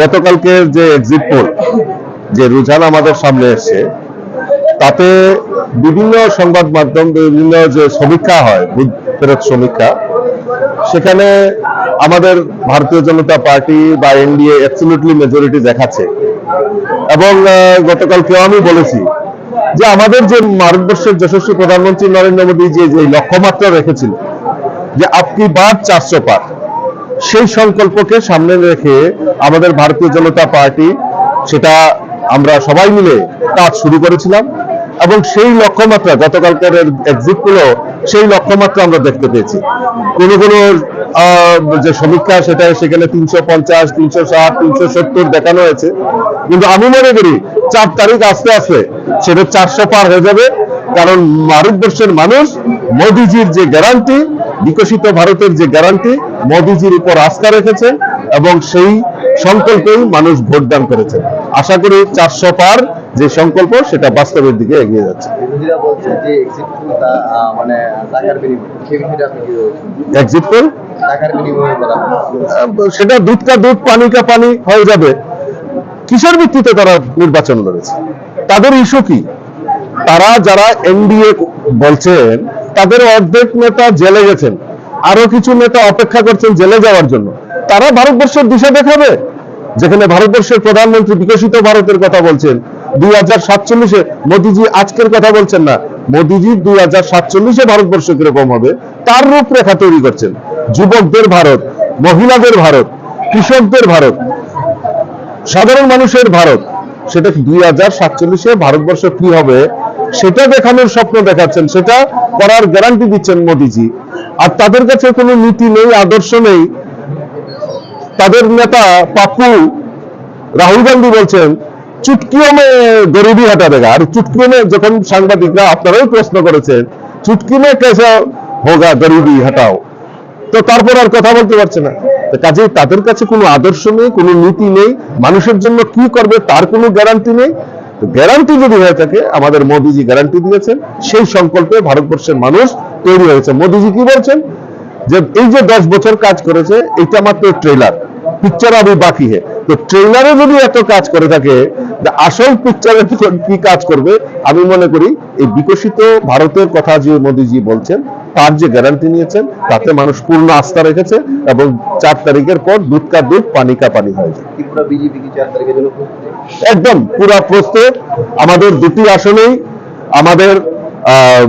গতকালকে যে exit pole যে রুঝান আমাদের সামনে এসছে, তাতে বিভিন্ন সংবাদ মাধ্যম, বিভিন্ন যে সমীক্ষা হয় বুথ ফেরত সমীক্ষা, সেখানে আমাদের ভারতীয় জনতা পার্টি বা এনডিএ অ্যাবসলিউটলি মেজরিটি দেখাচ্ছে। এবং গতকালকেও আমি বলেছি যে আমাদের যে ভারতবর্ষের যশস্বী প্রধানমন্ত্রী নরেন্দ্র মোদী যে লক্ষ্যমাত্রা রেখেছিল, যে আপনি বার চারশো পার সেই সংকল্পকে সামনে রেখে আমাদের ভারতীয় জনতা পার্টি, সেটা আমরা সবাই মিলে কাজ শুরু করেছিলাম এবং সেই লক্ষ্যমাত্রা, গতকালকের এক্সিটগুলো, সেই লক্ষ্যমাত্রা আমরা দেখতে পেয়েছি। কোন কোন যে সমীক্ষা, সেটা সেখানে তিনশো পঞ্চাশ, তিনশো ষাট, তিনশো সত্তর দেখানো হয়েছে। কিন্তু আমি মনে করি, চার তারিখ আস্তে আস্তে, সেটা চারশো পার হয়ে যাবে। কারণ ভারতবর্ষের মানুষ মোদিজির যে গ্যারান্টি বিকশিত ভারতের যে গ্যারান্টি মোদিজির উপর আস্থা রেখেছেন এবং সেই সংকল্পেই মানুষ ভোটদান করেছেন আশা করি চারশো পার যে সংকল্প সেটা বাস্তবের দিকে এগিয়ে যাচ্ছে। এক্সিট মানে পোল। সেটা দুধ কা দুধ পানি কা পানি হয়ে যাবে। কিসের ভিত্তিতে তারা নির্বাচন লড়েছে? তাদের ইস্যু কি? তারা যারা এনডিএ বলছেন, তাদের অর্ধেক নেতা জেলে গেছেন। আরও কিছু নেতা অপেক্ষা করছেন জেলে যাওয়ার জন্য। তারা ভারতবর্ষের দিশা দেখাবে। যেখানে ভারতবর্ষের প্রধানমন্ত্রী বিকশিত ভারতের কথা বলছেন, দুই হাজার সাতচল্লিশে মোদিজি আজকের কথা বলছেন না। মোদিজি দুই হাজার সাতচল্লিশে ভারতবর্ষ কীরকম হবে? তার রূপরেখা তৈরি করছেন। যুবকদের ভারত, মহিলাদের ভারত, কৃষকদের ভারত, সাধারণ মানুষের ভারত। সেটা দুই হাজার সাতচল্লিশে ভারতবর্ষ কি হবে? সেটা দেখানোর স্বপ্ন দেখাচ্ছেন, সেটা করার গ্যারান্টি দিচ্ছেন মোদিজি। আর তাদের কাছে কোনো নীতি নেই, আদর্শ নেই। তাদের নেতা পাপ্পু, রাহুল গান্ধী বলছেন চুটকিও মে গরিবি হটা দেগা আর চুটকিও মে যখন সাংবাদিকরা আপনারাই প্রশ্ন করেছেন চুটকি মে কেসা হোগা গরিবি হটাও? তো তারপর আর কথা বলতে পারছে না। কাজেই তাদের কাছে কোনো আদর্শ নেই, কোনো নীতি নেই। মানুষের জন্য কি করবে তার কোনো গ্যারান্টি নেই। গ্যারান্টি যদি হয়ে থাকে, আমাদের মোদিজি গ্যারান্টি দিয়েছেন। সেই সংকল্পে ভারতবর্ষের মানুষ তৈরি হয়েছে। মোদিজি কি বলছেন? যে এই যে দশ বছর কাজ করেছে, এটা মাত্র ট্রেলার পিকচার আবি বাকি হে। তো ট্রেলারে যদি এত কাজ করে থাকে আসল পিকচারে কি কাজ করবে, আমি মনে করি এই বিকশিত ভারতের কথা যে মোদিজি বলছেন তার যে গ্যারান্টি নিয়েছেন তাতে মানুষ পূর্ণ আস্থা রেখেছে এবং চার তারিখের পর দুধ কা দুধ পানি কা পানি হয়ে যায়? একদম পুরা প্রস্তুত। আমাদের দুটি আসনেই আমাদের আহ